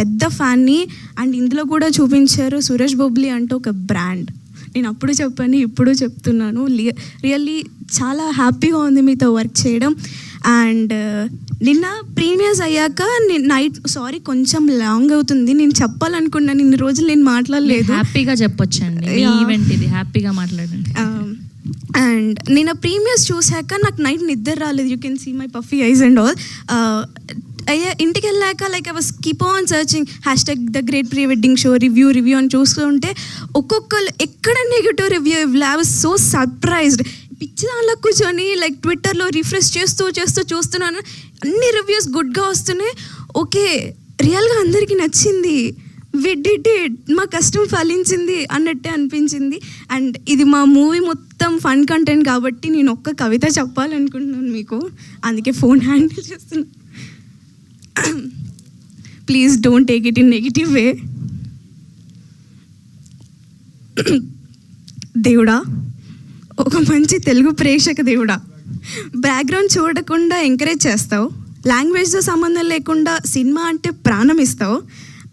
పెద్ద ఫ్యాన్ని అండ్ ఇందులో కూడా చూపించారు సురేష్ బొబ్లీ అంటే ఒక బ్రాండ్. నేను అప్పుడు చెప్పాను ఇప్పుడు చెప్తున్నాను. రియల్లీ చాలా హ్యాపీగా ఉంది మీతో వర్క్ చేయడం. అండ్ నిన్న ప్రీమియర్స్ అయ్యాక నైట్ సారీ కొంచెం లాంగ్ అవుతుంది. నేను చెప్పాలనుకున్నాను ఇన్ని రోజులు నేను మాట్లాడలేదు. హ్యాపీగా చెప్పొచ్చండి. ఈవెంట్ ఇది హ్యాపీగా మాట్లాడండి. అండ్ నేను ప్రీమియర్స్ చూశాక నాకు నైట్ నిద్ర రాలేదు. You can see my puffy eyes and all అయ్యా ఇంటికి వెళ్ళాక like I was keep on searching hashtag the great pre wedding show review review అని చూస్తుంటే ఒక్కొక్కరు ఎక్కడ negative review I was so surprised పిచ్చి దానిలో కూర్చొని లైక్ ట్విట్టర్లో రిఫ్రెష్ చేస్తూ చేస్తూ చూస్తున్నాను. అన్ని రివ్యూస్ గుడ్గా వస్తున్నాయి. ఓకే రియల్గా అందరికీ నచ్చింది. విడ్ డిడ్ మా కష్టం ఫలించింది అన్నట్టే అనిపించింది. అండ్ ఇది మా మూవీ మొత్తం ఫన్ కంటెంట్ కాబట్టి నేను ఒక్క కవిత చెప్పాలనుకుంటున్నాను మీకు. అందుకే ఫోన్ హ్యాండిల్ చేస్తున్నాను please don't take it in negative way దేవుడా ఒక మంచి తెలుగు ప్రేక్షక దేవుడా బ్యాక్గ్రౌండ్ చూడకుండా ఎంకరేజ్ చేస్తావు లాంగ్వేజ్తో సంబంధం లేకుండా సినిమా అంటే ప్రాణం ఇస్తావు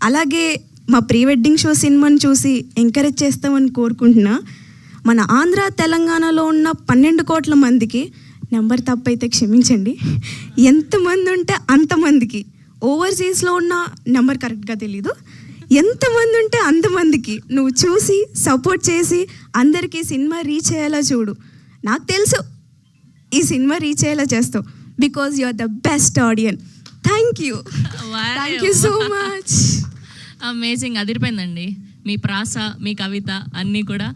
అలాగే మా ప్రీ వెడ్డింగ్ షో సినిమాని చూసి ఎంకరేజ్ చేస్తామని కోరుకుంటున్నా. మన ఆంధ్ర తెలంగాణలో ఉన్న పన్నెండు కోట్ల మందికి నెంబర్ తప్పైతే క్షమించండి ఎంతమంది ఉంటే అంతమందికి. ఓవర్సీస్లో ఉన్న నెంబర్ కరెక్ట్గా తెలీదు. ఎంతమంది ఉంటే అంతమందికి నువ్వు చూసి సపోర్ట్ చేసి అందరికీ సినిమా రీచ్ అయ్యేలా చూడు. నాకు తెలుసు ఈ సినిమా రీచ్ అయ్యేలా చేస్తావు. Because you are the best audience thank you thank you so much amazing అదిరిపోయిందండి. మీ ప్రాస మీ కవిత అన్నీ కూడా